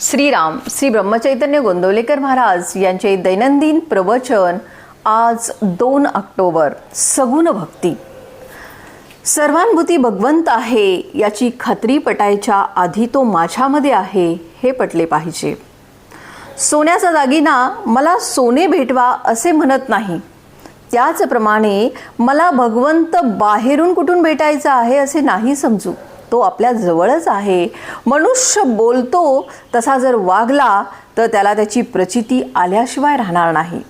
श्रीराम श्री ब्रह्मचैतन्य गोंदवलेकर महाराज यांचे दैनंदिन प्रवचन आज दोन ऑक्टोबर. सगुण भक्ती. सर्वानुभूती भगवंत आहे याची खात्री पटायच्या आधी तो माझ्यामध्ये आहे हे पटले पाहिजे. सोन्याचा दागिना मला सोने भेटवा असे म्हणत नाही. त्याचप्रमाणे मला भगवंत बाहेरून कुठून भेटायचा आहे असे नाही समजू. तो आपल्या जवळच आहे. मनुष्य बोलतो तसा जर वागला तर त्याला त्याची प्रचिती आल्याशिवाय राहणार नाही.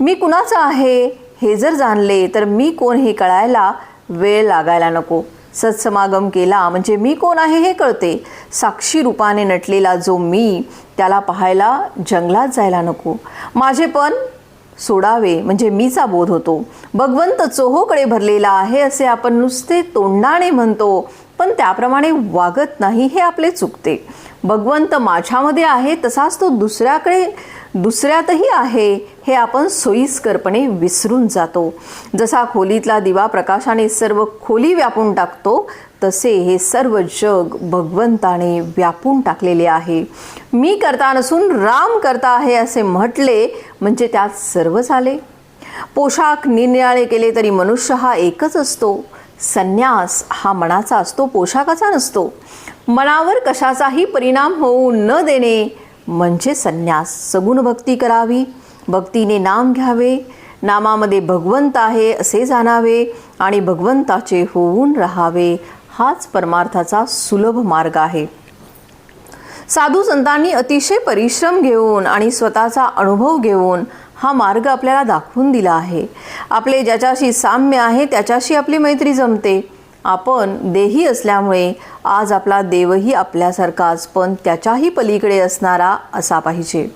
मी कुणाचं आहे हे जर जाणले तर मी कोण हे कळायला वेळ लागायला नको. सत्समागम केला म्हणजे मी कोण आहे हे कळते. साक्षी रूपाने नटलेला जो मी त्याला पाहायला जंगलात जायला नको. माझे पण सोडावे म्हणजे मीचा बोध होतो. भगवंत चोहोकडे भरलेला आहे असे आपण नुसते तोंडाने म्हणतो. पण त्याप्रमाणे वागत नाही हे आपले चुकते. भगवंत माझ्यामध्ये आहे तसाच तो दुसऱ्याकडे दुसऱ्यातही आहे हे आपण सोयीस्करपणे विसरून जातो. जसा खोलीतला दिवा प्रकाशाने सर्व खोली व्यापून टाकतो तसे हे सर्व जग भगवंताने व्यापून टाकलेले आहे. मी करता नसून राम करता आहे असे म्हटले म्हणजे त्यात सर्व झाले. पोशाख निरनिराळे केले तरी मनुष्य हा एकच असतो. संन्यास हा मनाचा असतो पोशाखाचा नसतो. मनावर कशाचाही परिणाम होऊ न देणे म्हणजे संन्यास. सगुण भक्ती करावी. भक्तीने नाम घ्यावे. नामामध्ये भगवंत आहे असे जाणावे आणि भगवंताचे होऊन राहावे हाच परमार्थाचा सुलभ मार्ग आहे. साधू संतांनी अतिशय परिश्रम घेऊन आणि स्वतःचा अनुभव घेऊन हा मार्ग आपल्याला दाखवून दिला आहे. आपले ज्याच्याशी साम्य आहे त्याच्याशी आपली मैत्री जमते. आपण देही असल्यामुळे आज आपला देवही आपल्यासारखाच पण त्याच्याही पलीकडे असणारा असा पाहिजे.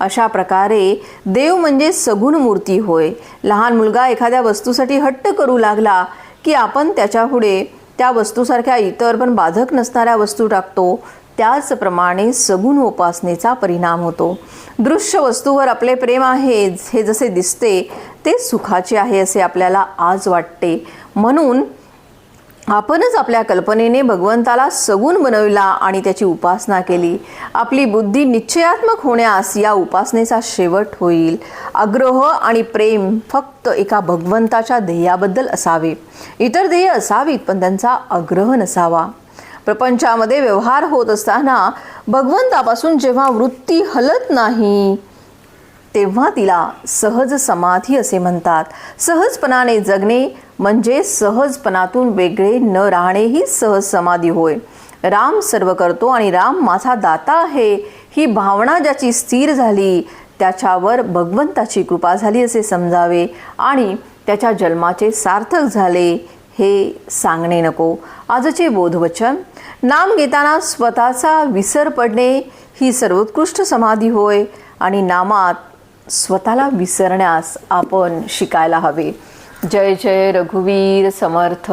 अशा प्रकारे देव म्हणजे सगुण मूर्ती होय. लहान मुलगा एखाद्या वस्तूसाठी हट्ट करू लागला की आपण त्याच्यापुढे त्या वस्तूसारख्या इतर पण बाधक नसणाऱ्या वस्तू टाकतो त्याचप्रमाणे सगुण उपासनेचा परिणाम होतो. दृश्य वस्तूवर आपले प्रेम आहे हे जसे दिसते ते सुखाचे आहे असे आपल्याला आज वाटते. म्हणून आपणच आपल्या कल्पनेने भगवंताला सगुण बनविला आणि त्याची उपासना केली. आपली बुद्धी निश्चयात्मक होण्यास या उपासनेचा शेवट होईल. आग्रह आणि प्रेम फक्त एका भगवंताच्या ध्येयाबद्दल असावे. इतर ध्येय असावीत पण त्यांचा आग्रह नसावा. प्रपंचामध्ये व्यवहार होत असताना भगवंतापासून जेव्हा वृत्ती हलत नाही तेव्हा तिला सहज समाधी असे म्हणतात. सहजपणाने जगणे म्हणजे सहजपणातून वेगळे न राहणे ही सहज समाधी होय. राम सर्व करतो आणि राम माझा दाता आहे. ही भावना ज्याची स्थिर झाली त्याच्यावर भगवंताची कृपा झाली असे समजावे आणि त्याच्या जन्माचे सार्थक झाले. हे सांगणे नको. आजचे बोधवचन नाम घेताना स्वतःचा विसर पडणे ही सर्वोत्कृष्ट समाधी होय आणि नामात स्वतःला विसरण्यास आपण शिकायला हवे. जय जय रघुवीर समर्थ.